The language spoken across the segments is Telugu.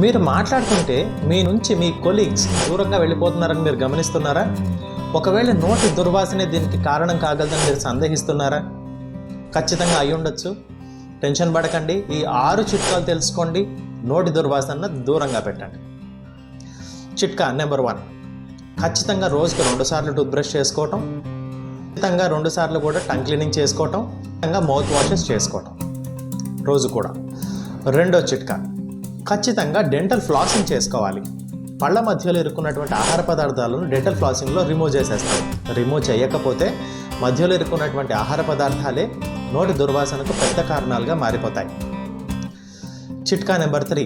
మీరు మాట్లాడుతుంటే మీ నుంచి మీ కొలీగ్స్ దూరంగా వెళ్ళిపోతున్నారని మీరు గమనిస్తున్నారా? ఒకవేళ నోటి దుర్వాసనే దీనికి కారణం కాగలదని మీరు సందేహిస్తున్నారా? ఖచ్చితంగా అయి ఉండొచ్చు. టెన్షన్ పడకండి. ఈ ఆరు చిట్కాలు తెలుసుకోండి. నోటి దుర్వాసన దూరంగా పెట్టండి. చిట్కా నెంబర్ వన్. ఖచ్చితంగా రోజుకి రెండు సార్లు టూత్ బ్రష్ చేసుకోవటం. ఖచ్చితంగా రెండు సార్లు కూడా టంగ్ క్లీనింగ్ చేసుకోవటం. ఖచ్చితంగా మౌత్ వాషెస్ చేసుకోవటం. రోజు కూడా. రెండో చిట్కా. ఖచ్చితంగా డెంటల్ ఫ్లాసింగ్ చేసుకోవాలి. పళ్ళ మధ్యలో ఇరుక్కున్నటువంటి ఆహార పదార్థాలను డెంటల్ ఫ్లాసింగ్లో రిమూవ్ చేసేస్తారు రిమూవ్ చేయకపోతే మధ్యలో ఇరుక్కున్నటువంటి ఆహార పదార్థాలే నోటి దుర్వాసనకు పెద్ద కారణాలుగా మారిపోతాయి. చిట్కా నెంబర్ త్రీ.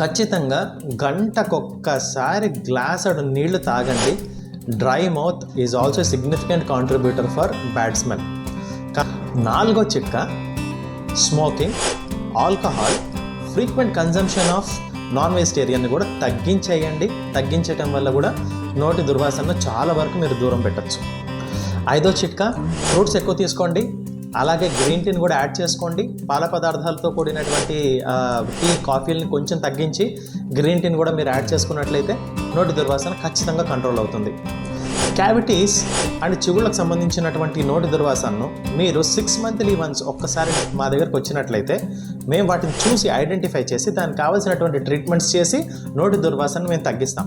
ఖచ్చితంగా గంటకొక్కసారి గ్లాసుడు నీళ్ళు తాగండి. Dry mouth is also significant contributor for bad smell నాలుగో చిట్కా smoking alcohol frequent consumption of non vegetarian కూడా తగ్గించేయండి. తగ్గించటం వల్ల కూడా నోటి దుర్వాసనను చాలా వరకు మీరు దూరం పెట్టచ్చు. ఐదో చిట్కా ఫ్రూట్స్ ఎక్కువ తీసుకోండి. అలాగే గ్రీన్ టీని కూడా యాడ్ చేసుకోండి. పాల పదార్థాలతో కూడినటువంటి టీ కాఫీలని కొంచెం తగ్గించి గ్రీన్ టీని కూడా మీరు యాడ్ చేసుకున్నట్లయితే నోటి దుర్వాసన ఖచ్చితంగా కంట్రోల్ అవుతుంది. క్యావిటీస్ అండ్ చెవులకు సంబంధించినటువంటి నోటి దుర్వాసనను మీరు సిక్స్ మంత్లీ వన్స్ ఒక్కసారి మా దగ్గరకు వచ్చినట్లయితే మేము వాటిని చూసి ఐడెంటిఫై చేసి దానికి కావాల్సినటువంటి ట్రీట్మెంట్స్ చేసి నోటి దుర్వాసనను మేము తగ్గిస్తాం